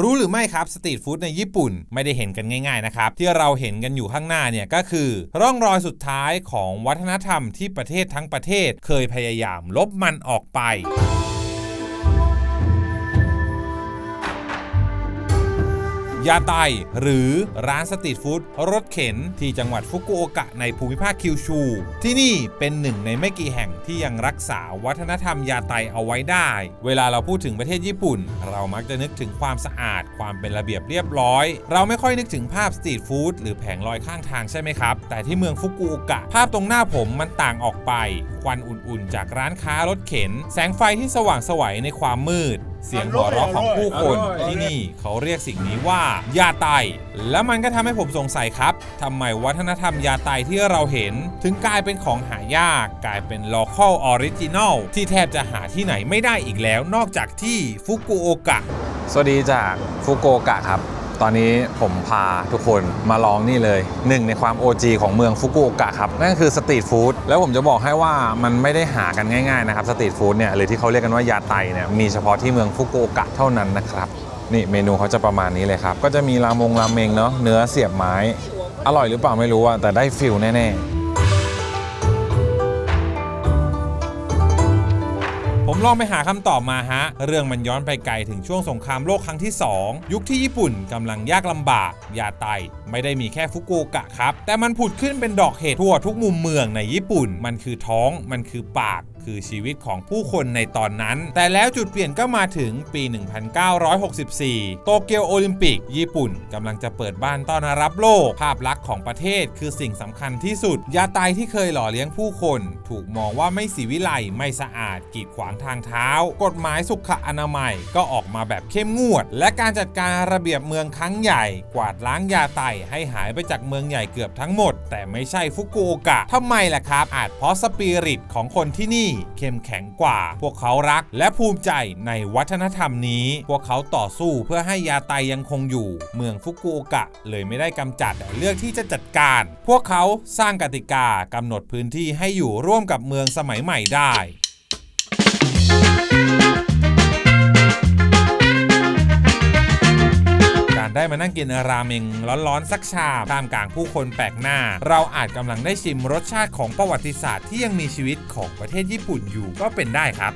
รู้หรือไม่ครับสตรีทฟู้ดในญี่ปุ่นไม่ได้เห็นกันง่ายๆนะครับที่เราเห็นกันอยู่ข้างหน้าเนี่ยก็คือ ร่องรอยสุดท้ายของวัฒนธรรมที่ประเทศทั้งประเทศเคยพยายามลบมันออกไป ยาไตหรือร้านสตรีทฟู้ดรถเข็นที่จังหวัดฟุกุโอกะในภูมิภาคคิวชู ที่นี่เป็นหนึ่งในไม่กี่แห่งที่ยังรักษาวัฒนธรรมยาไตเอาไว้ได้ เวลาเราพูดถึงประเทศญี่ปุ่น เรามักจะนึกถึงความสะอาด ความเป็นระเบียบเรียบร้อย เราไม่ค่อยนึกถึงภาพสตรีทฟู้ดหรือแผงลอยข้างทางใช่ไหมครับ แต่ที่เมืองฟุกุโอกะ ภาพตรงหน้าผมมันต่างออกไป ควันอุ่นๆ จากร้านค้ารถเข็น แสงไฟที่สว่างสวัยในความมืด เสียงหัวเราะของผู้คนที่นี่เขาเรียกสิ่งนี้ว่ายาไต แล้วมันก็ทำให้ผมสงสัยครับทำไมวัฒนธรรมยาไตที่เราเห็น ถึงกลายเป็นของหายาก กลายเป็น local original ที่แทบจะหาที่ไหนไม่ได้อีกแล้วนอกจากที่ฟุกุโอกะ สวัสดีจากฟุกุโอกะครับ ตอนนี้ผมพาทุกคนมาลองนี่เลยหนึ่งในความ OG ของเมืองฟุกุโอกะครับ นั่นคือสตรีทฟู้ดแล้วผมจะบอกให้ว่ามันไม่ได้หากันง่ายๆนะครับสตรีทฟู้ดเนี่ยหรือที่เขาเรียกกันว่ายาไตเนี่ยมีเฉพาะที่เมืองฟุกุโอกะเท่านั้นนะครับนี่เมนูเขาจะประมาณนี้เลยครับ ก็จะมีรามงราเมงเนาะเนื้อเสียบไม้ อร่อยหรือเปล่าไม่รู้อะแต่ได้ฟิลแน่ๆ ลองไปหาคำตอบมาฮะ เรื่องมันย้อนไปไกลถึงช่วงสงครามโลกครั้งที่ 2 ยุคที่ญี่ปุ่นกำลังยากลำบาก ยาไต ไม่ได้มีแค่ฟุกุโอกะครับ แต่มันผุดขึ้นเป็นดอกเห็ดทั่วทุกมุมเมืองในญี่ปุ่น มันคือท้อง มันคือปากคือชีวิตของผู้คนในตอนนั้น แต่แล้วจุดเปลี่ยนก็มาถึงปี 1964 โตเกียวโอลิมปิก ญี่ปุ่นกำลังจะเปิดบ้านต้อนรับโลก ภาพลักษณ์ของประเทศคือสิ่งสำคัญที่สุด ยาไตที่เคยหล่อเลี้ยงผู้คน ถูกมองว่าไม่สีวิไลไม่สะอาดกีดขวางทางเท้า กฎหมายสุขอนามัยก็ออกมาแบบเข้มงวด และการจัดการระเบียบเมืองครั้งใหญ่ กวาดล้างยาไตให้หายไปจากเมืองใหญ่เกือบทั้งหมด แต่ไม่ใช่ฟุกุโอกะทำไมล่ะครับ อาจเพราะสปิริตของคนที่นี่เข้มแข็งกว่า พวกเขารักและภูมิใจในวัฒนธรรมนี้ พวกเขาต่อสู้เพื่อให้ยาไตยังคงอยู่ เมืองฟุกุโอกะ เลยไม่ได้กำจัดแต่เลือกที่จะจัดการ พวกเขาสร้างกติกากำหนดพื้นที่ให้อยู่ร่วมกับเมืองสมัยใหม่ได้ มานั่งกินราเมงร้อนๆสักชามท่ามกลางผู้คนแปลกหน้า เราอาจกำลังได้ชิมรสชาติของประวัติศาสตร์ที่ยังมีชีวิตของประเทศญี่ปุ่นอยู่ก็เป็นได้ครับ